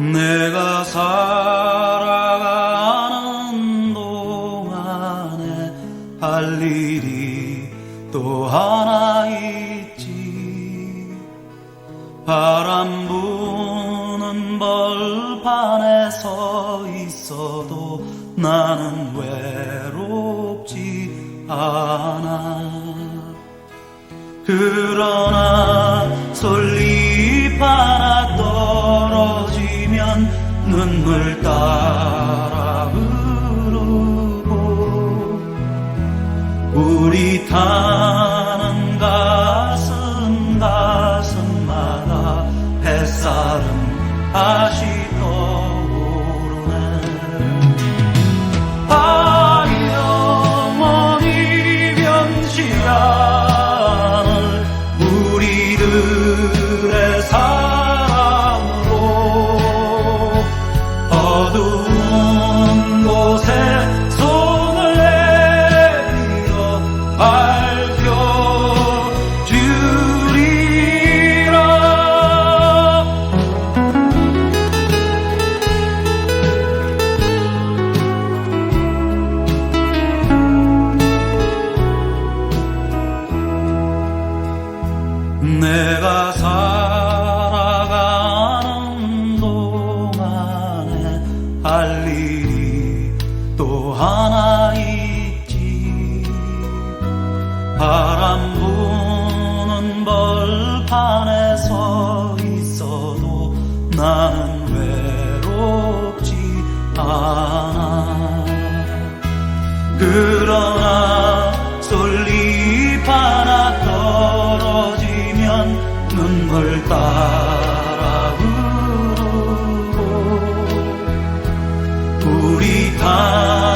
내가 살아가는 동안에 할 일이 또 하나 있지. 바람 부는 벌판에 서 있어도 나는 외롭지 않아. 그러나 눈물 따라 흐르고 우리 타는 가슴 가슴마다 햇살은 다시 떠오르네. 아니 어머니 변치 않을 우리들의 삶 내가 살아가는 동안에 할 일이 또 하나 있지. 바람 부는 벌판에 서 있어도 나는 외롭지 않아. 그러나 흘리면 눈물 따라 흐르고 우리 다